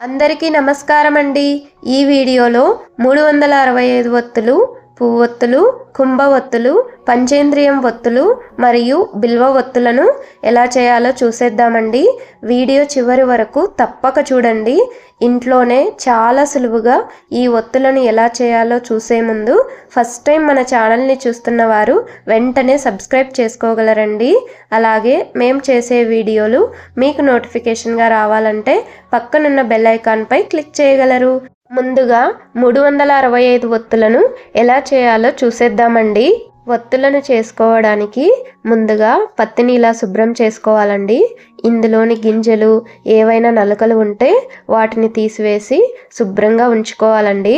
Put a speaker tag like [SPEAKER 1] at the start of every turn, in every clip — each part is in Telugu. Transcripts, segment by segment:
[SPEAKER 1] అందరికీ నమస్కారం అండి ఈ వీడియోలో మూడు వందల అరవై ఐదు ఒత్తులు పువ్వొత్తులు కుంభ ఒత్తులు పంచేంద్రియం ఒత్తులు మరియు బిల్వ ఒత్తులను ఎలా చేయాలో చూసేద్దామండి. వీడియో చివరి వరకు తప్పక చూడండి. ఇంట్లోనే చాలా సులువుగా ఈ ఒత్తులను ఎలా చేయాలో చూసే ముందు ఫస్ట్ టైం మన ఛానల్ని చూస్తున్న వారు వెంటనే సబ్స్క్రైబ్ చేసుకోగలరండి. అలాగే మేము చేసే వీడియోలు మీకు నోటిఫికేషన్గా రావాలంటే పక్కనున్న బెల్ ఐకాన్పై క్లిక్ చేయగలరు. ముందుగా మూడు వందల అరవై ఐదు ఒత్తులను ఎలా చేయాలో చూసేద్దామండి. ఒత్తులను చేసుకోవడానికి ముందుగా పత్తిని ఇలా శుభ్రం చేసుకోవాలండి. ఇందులోని గింజలు ఏవైనా నలుకలు ఉంటే వాటిని తీసివేసి శుభ్రంగా ఉంచుకోవాలండి.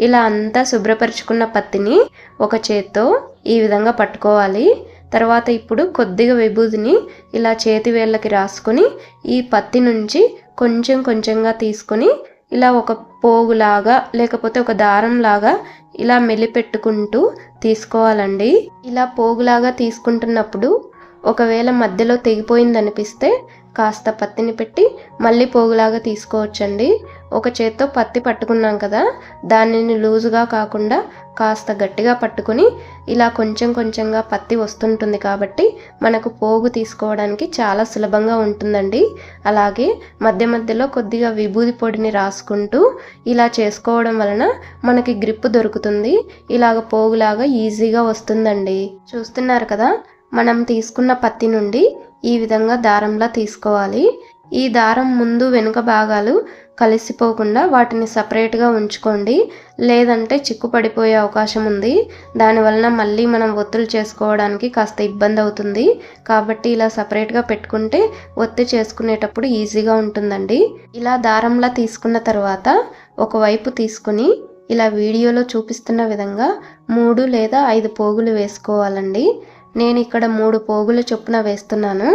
[SPEAKER 1] ఇలా అంతా శుభ్రపరుచుకున్న పత్తిని ఒక చేత్తో ఈ విధంగా పట్టుకోవాలి. తర్వాత ఇప్పుడు కొద్దిగా విభూదిని ఇలా చేతి వేళ్ళకి రాసుకొని ఈ పత్తి నుంచి కొంచెం కొంచెంగా తీసుకొని ఇలా ఒక పోగులాగా లేకపోతే ఒక దారం లాగా ఇలా మెలిపెట్టుకుంటూ తీసుకోవాలండి. ఇలా పోగులాగా తీసుకుంటున్నప్పుడు ఒకవేళ మధ్యలో తెగిపోయిందనిపిస్తే కాస్త పత్తిని పెట్టి మళ్ళీ పోగులాగా తీసుకోవచ్చండి. ఒక చేత్తో పత్తి పట్టుకున్నాం కదా దానిని లూజుగా కాకుండా కాస్త గట్టిగా పట్టుకుని ఇలా కొంచెం కొంచెంగా పత్తి వస్తుంటుంది కాబట్టి మనకు పోగు తీసుకోవడానికి చాలా సులభంగా ఉంటుందండి. అలాగే మధ్య మధ్యలో కొద్దిగా విభూది పొడిని రాసుకుంటూ ఇలా చేసుకోవడం వలన మనకి గ్రిప్ దొరుకుతుంది. ఇలాగ పోగులాగా ఈజీగా వస్తుందండి. చూస్తున్నారు కదా మనం తీసుకున్న పత్తి నుండి ఈ విధంగా దారంలా తీసుకోవాలి. ఈ దారం ముందు వెనుక భాగాలు కలిసిపోకుండా వాటిని సపరేట్గా ఉంచుకోండి. లేదంటే చిక్కు పడిపోయే అవకాశం ఉంది. దానివలన మళ్ళీ మనం ఒత్తులు చేసుకోవడానికి కాస్త ఇబ్బంది అవుతుంది. కాబట్టి ఇలా సపరేట్గా పెట్టుకుంటే ఒత్తి చేసుకునేటప్పుడు ఈజీగా ఉంటుందండి. ఇలా దారంలా తీసుకున్న తర్వాత ఒకవైపు తీసుకుని ఇలా వీడియోలో చూపిస్తున్న విధంగా మూడు లేదా ఐదు పోగులు వేసుకోవాలండి. నేను ఇక్కడ మూడు పోగులు చొప్పున వేస్తున్నాను.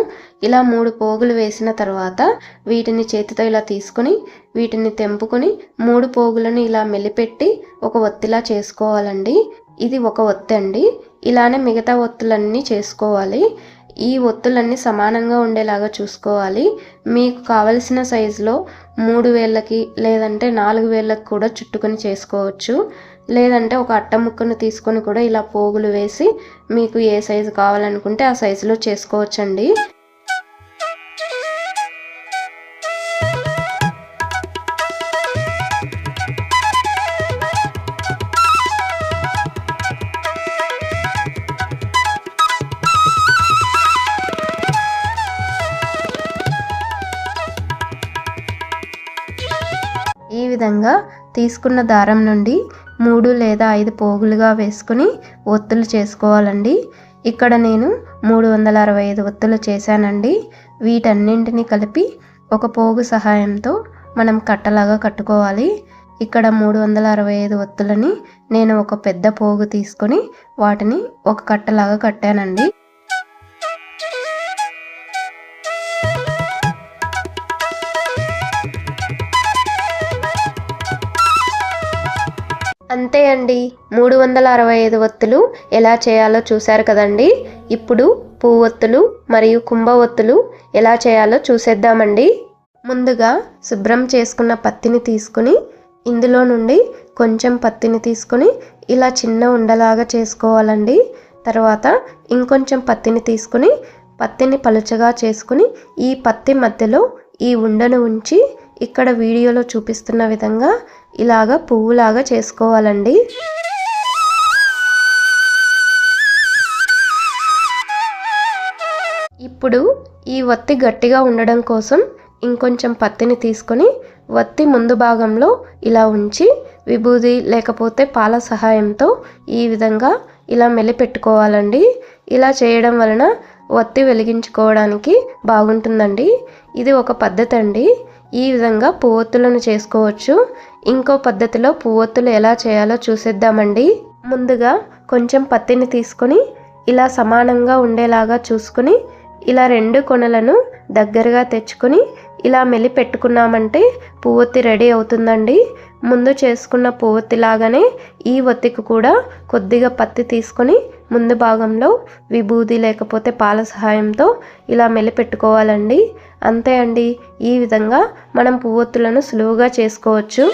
[SPEAKER 1] ఇలా మూడు పోగులు వేసిన తర్వాత వీటిని చేతితో ఇలా తీసుకుని వీటిని తెంపుకొని మూడు పోగులను ఇలా మెలిపెట్టి ఒక ఒత్తిలా చేసుకోవాలండి. ఇది ఒక ఒత్తి అండి. ఇలానే మిగతా ఒత్తులన్నీ చేసుకోవాలి. ఈ ఒత్తులన్నీ సమానంగా ఉండేలాగా చూసుకోవాలి. మీకు కావలసిన సైజులో మూడు వేళ్ళకి లేదంటే నాలుగు వేళ్ళకి కూడా చుట్టుకొని చేసుకోవచ్చు. లేదంటే ఒక అట్ట ముక్కను తీసుకొని కూడా ఇలా పోగులు వేసి మీకు ఏ సైజు కావాలనుకుంటే ఆ సైజులో చేసుకోవచ్చండి. విధంగా తీసుకున్న దారం నుండి మూడు లేదా ఐదు పోగులుగా వేసుకుని ఒత్తులు చేసుకోవాలండి. ఇక్కడ నేను మూడు వందల అరవై ఐదు ఒత్తులు చేశానండి. వీటన్నింటినీ కలిపి ఒక పోగు సహాయంతో మనం కట్టలాగా కట్టుకోవాలి. ఇక్కడ మూడు వందల అరవై ఐదు ఒత్తులని నేను ఒక పెద్ద పోగు తీసుకొని వాటిని ఒక కట్టలాగా కట్టానండి. అంతే అండి. మూడు వందల అరవై ఐదు ఒత్తులు ఎలా చేయాలో చూశారు కదండి. ఇప్పుడు పువ్వు ఒత్తులు మరియు కుంభ ఒత్తులు ఎలా చేయాలో చూసేద్దామండి. ముందుగా శుభ్రం చేసుకున్న పత్తిని తీసుకుని ఇందులో నుండి కొంచెం పత్తిని తీసుకొని ఇలా చిన్న ఉండలాగా చేసుకోవాలండి. తర్వాత ఇంకొంచెం పత్తిని తీసుకుని పత్తిని పలుచగా చేసుకుని ఈ పత్తి మధ్యలో ఈ ఉండను ఉంచి ఇక్కడ వీడియోలో చూపిస్తున్న విధంగా ఇలాగ పువ్వులాగా చేసుకోవాలండి. ఇప్పుడు ఈ వత్తి గట్టిగా ఉండడం కోసం ఇంకొంచెం పత్తిని తీసుకొని వత్తి ముందు భాగంలో ఇలా ఉంచి విభూది లేకపోతే పాల సహాయంతో ఈ విధంగా ఇలా మెలిపెట్టుకోవాలండి ఇలా చేయడం వలన వత్తి వెలిగించుకోవడానికి బాగుంటుందండి. ఇది ఒక పద్ధతి అండి ఈ విధంగా పువ్వొత్తులను చేసుకోవచ్చు. ఇంకో పద్ధతిలో పువ్వొత్తులు ఎలా చేయాలో చూసేద్దామండి. ముందుగా కొంచెం పత్తిని తీసుకొని ఇలా సమానంగా ఉండేలాగా చూసుకుని ఇలా రెండు కొనలను దగ్గరగా తెచ్చుకొని ఇలా మెలి పెట్టుకున్నామంటే పువ్వొత్తి రెడీ అవుతుందండి. ముందు చేసుకున్న పువ్వొత్తి లాగానే ఈ ఒత్తికి కూడా కొద్దిగా పత్తి తీసుకొని ముందు భాగంలో విభూది లేకపోతే పాల సహాయంతో ఇలా మెలి పెట్టుకోవాలండి. అంతే అండి. ఈ విధంగా మనం పువ్వొత్తులను సులువుగా చేసుకోవచ్చు.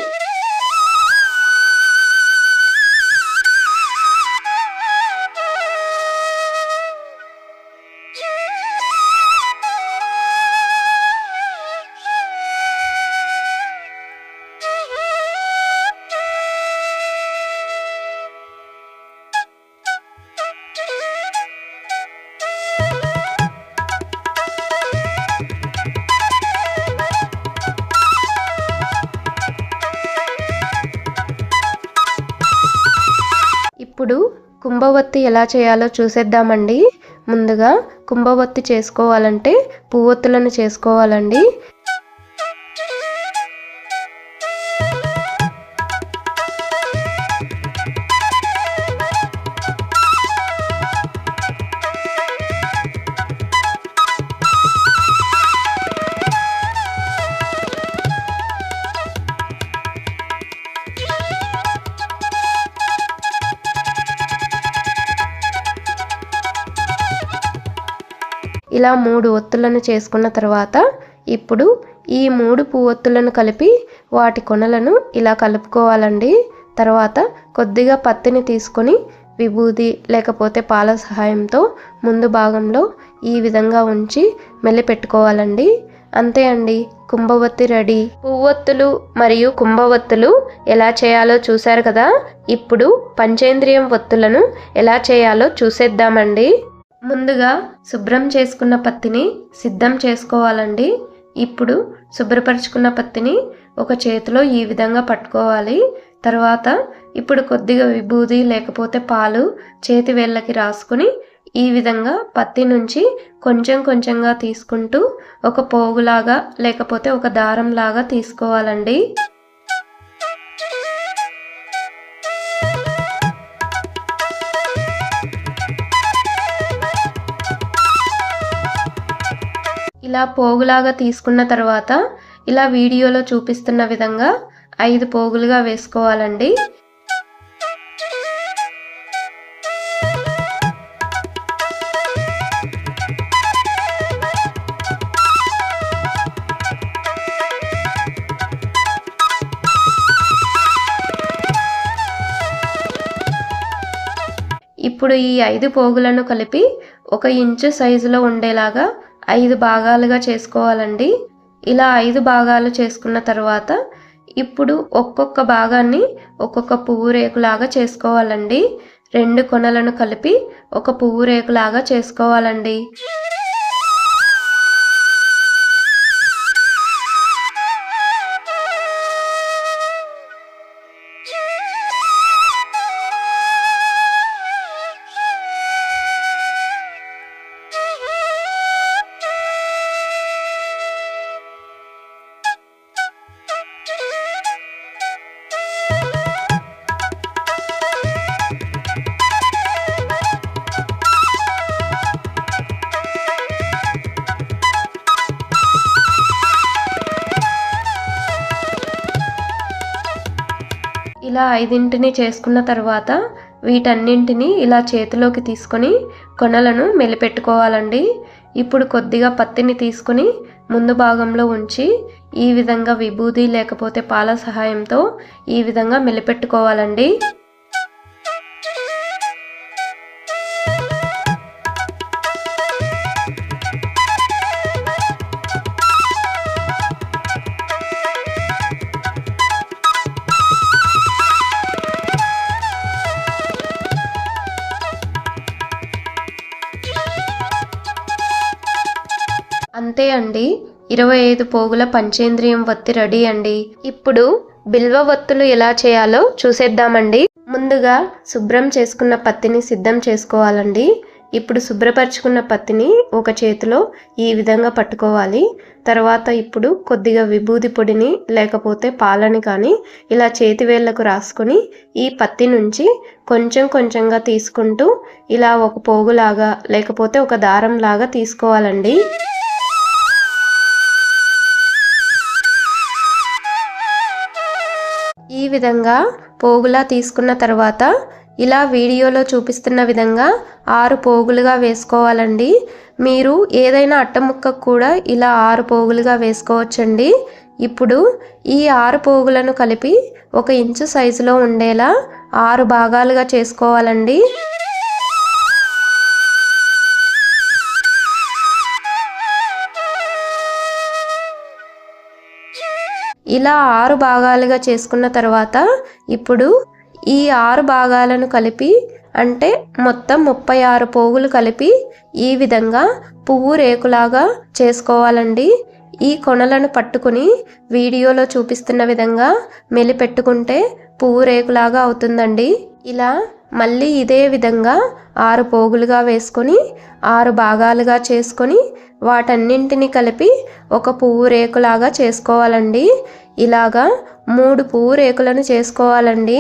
[SPEAKER 1] కుంభవత్తి ఎలా చేయాలో చూసేద్దామండి. ముందుగా కుంభవత్తి చేసుకోవాలంటే పువ్వొత్తులను చేసుకోవాలండి. ఇలా మూడు ఒత్తులను చేసుకున్న తర్వాత ఇప్పుడు ఈ మూడు పువ్వొత్తులను కలిపి వాటి కొనలను ఇలా కలుపుకోవాలండి. తర్వాత కొద్దిగా పత్తిని తీసుకొని విభూది లేకపోతే పాల సహాయంతో ముందు భాగంలో ఈ విధంగా ఉంచి మెల్లి పెట్టుకోవాలండి. అంతే అండి. కుంభవత్తి రెడీ. పువ్వొత్తులు మరియు కుంభవత్తులు ఎలా చేయాలో చూశారు కదా? ఇప్పుడు పంచేంద్రియం ఒత్తులను ఎలా చేయాలో చూసేద్దామండి. ముందుగా శుభ్రం చేసుకున్న పత్తిని సిద్ధం చేసుకోవాలండి. ఇప్పుడు శుభ్రపరచుకున్న పత్తిని ఒక చేతిలో ఈ విధంగా పట్టుకోవాలి. తర్వాత ఇప్పుడు కొద్దిగా విభూది లేకపోతే పాలు చేతి వేళ్ళకి రాసుకుని ఈ విధంగా పత్తి నుంచి కొంచెం కొంచెంగా తీసుకుంటూ ఒక పోగులాగా లేకపోతే ఒక దారంలాగా తీసుకోవాలండి. ఇలా పోగులాగా తీసుకున్న తర్వాత ఇలా వీడియోలో చూపిస్తున్న విధంగా ఐదు పోగులుగా వేసుకోవాలండి. ఇప్పుడు ఈ ఐదు పోగులను కలిపి ఒక ఇంచు సైజులో ఉండేలాగా ఐదు భాగాలుగా చేసుకోవాలండి. ఇలా ఐదు భాగాలు చేసుకున్న తర్వాత ఇప్పుడు ఒక్కొక్క భాగాన్ని ఒక్కొక్క పువ్వు రేకులాగా చేసుకోవాలండి. రెండు కొనలను కలిపి ఒక పువ్వు రేకులాగా చేసుకోవాలండి. ఇలా ఐదింటిని చేసుకున్న తర్వాత వీటన్నింటిని ఇలా చేతిలోకి తీసుకొని కొనలను మెలిపెట్టుకోవాలండి. ఇప్పుడు కొద్దిగా పత్తిని తీసుకొని ముందు భాగంలో ఉంచి ఈ విధంగా విభూది లేకపోతే పాల సహాయంతో ఈ విధంగా మెలిపెట్టుకోవాలండి. అంతే అండి. ఇరవై ఐదు పోగుల పంచేంద్రియం వత్తి రెడీ అండి. ఇప్పుడు బిల్వ వత్తులు ఎలా చేయాలో చూసేద్దామండి. ముందుగా శుభ్రం చేసుకున్న పత్తిని సిద్ధం చేసుకోవాలండి. ఇప్పుడు శుభ్రపరచుకున్న పత్తిని ఒక చేతిలో ఈ విధంగా పట్టుకోవాలి. తర్వాత ఇప్పుడు కొద్దిగా విభూది పొడిని లేకపోతే పాలని కానీ ఇలా చేతివేళ్ళకు రాసుకొని ఈ పత్తి నుంచి కొంచెం కొంచెంగా తీసుకుంటూ ఇలా ఒక పోగులాగా లేకపోతే ఒక దారం లాగా తీసుకోవాలండి. ఈ విధంగా పోగులా తీసుకున్న తర్వాత ఇలా వీడియోలో చూపిస్తున్న విధంగా ఆరు పోగులుగా వేసుకోవాలండి. మీరు ఏదైనా అట్టముక్క కూడా ఇలా ఆరు పోగులుగా వేసుకోవచ్చండి. ఇప్పుడు ఈ ఆరు పోగులను కలిపి ఒక ఇంచు సైజులో ఉండేలా ఆరు భాగాలుగా చేసుకోవాలండి. ఇలా ఆరు భాగాలుగా చేసుకున్న తర్వాత ఇప్పుడు ఈ ఆరు భాగాలను కలిపి అంటే మొత్తం ముప్పై ఆరు పోగులు కలిపి ఈ విధంగా పువ్వు రేకులాగా చేసుకోవాలండి. ఈ కొనలను పట్టుకుని వీడియోలో చూపిస్తున్న విధంగా మెలిపెట్టుకుంటే పువ్వు రేకులాగా అవుతుందండి. ఇలా మళ్ళీ ఇదే విధంగా ఆరు పోగులుగా వేసుకొని ఆరు భాగాలుగా చేసుకొని వాటన్నింటిని కలిపి ఒక పువ్వు రేకులాగా చేసుకోవాలండి. ఇలాగా మూడు పువ్వు రేకులను చేసుకోవాలండి.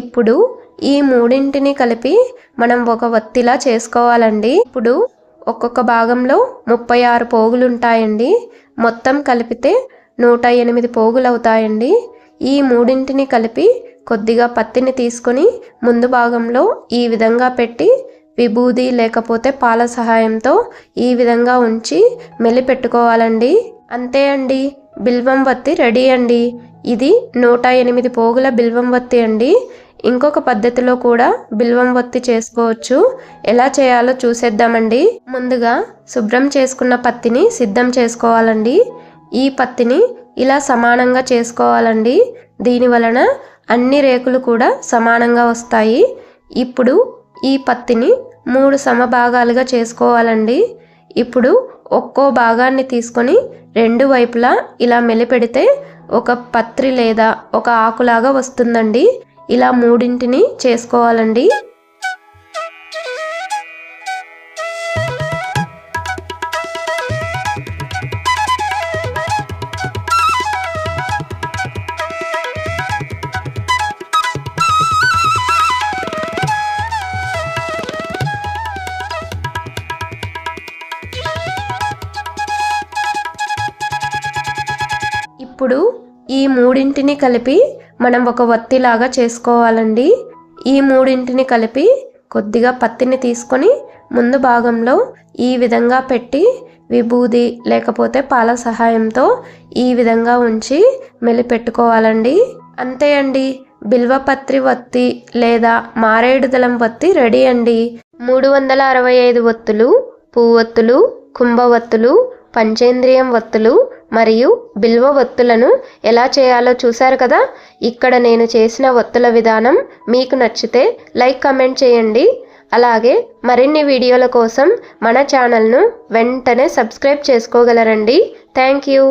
[SPEAKER 1] ఇప్పుడు ఈ మూడింటిని కలిపి మనం ఒక వత్తిలా చేసుకోవాలండి. ఇప్పుడు ఒక్కొక్క భాగంలో ముప్పై ఆరు పోగులు ఉంటాయండి మొత్తం కలిపితే నూట ఎనిమిది పోగులు అవుతాయండి ఈ మూడింటిని కలిపి కొద్దిగా పత్తిని తీసుకొని ముందు భాగంలో ఈ విధంగా పెట్టి విభూది లేకపోతే పాల సహాయంతో ఈ విధంగా ఉంచి మెలిపెట్టుకోవాలండి అంతే అండి. బిల్వం వత్తి రెడీ అండి. ఇది నూట ఎనిమిది పోగుల బిల్వం వత్తి అండి. ఇంకొక పద్ధతిలో కూడా బిల్వం ఒత్తి చేసుకోవచ్చు. ఎలా చేయాలో చూసేద్దామండి. ముందుగా శుభ్రం చేసుకున్న పత్తిని సిద్ధం చేసుకోవాలండి. ఈ పత్తిని ఇలా సమానంగా చేసుకోవాలండి. దీని వలన అన్ని రేకులు కూడా సమానంగా వస్తాయి. ఇప్పుడు ఈ పత్తిని మూడు సమభాగాలుగా చేసుకోవాలండి. ఇప్పుడు ఒక్కో భాగాన్ని తీసుకొని రెండు వైపులా ఇలా మెలిపెడితే ఒక పత్రి లేదా ఒక ఆకులాగా వస్తుందండి. ఇలా మూడింటిని చేసుకోవాలండి. ఇప్పుడు ఈ మూడింటిని కలిపి మనం ఒక వత్తిలాగా చేసుకోవాలండి. ఈ మూడింటిని కలిపి కొద్దిగా పత్తిని తీసుకొని ముందు భాగంలో ఈ విధంగా పెట్టి విభూది లేకపోతే పాల సహాయంతో ఈ విధంగా ఉంచి మెలిపెట్టుకోవాలండి. అంతే అండి. బిల్వపత్రి వత్తి లేదా మారేడుదలం వత్తి రెడీ అండి. మూడు వందల అరవై ఐదు ఒత్తులు పువ్వొత్తులు కుంభవత్తులు పంచేంద్రియం వత్తులు మరియు బిల్వ ఒత్తులను ఎలా చేయాలో చూశారు కదా? ఇక్కడ నేను చేసిన ఒత్తుల విధానం మీకు నచ్చితే లైక్ కమెంట్ చేయండి. అలాగే మరిన్ని వీడియోల కోసం మన ఛానల్ను వెంటనే సబ్స్క్రైబ్ చేసుకోగలరండి. Thank you.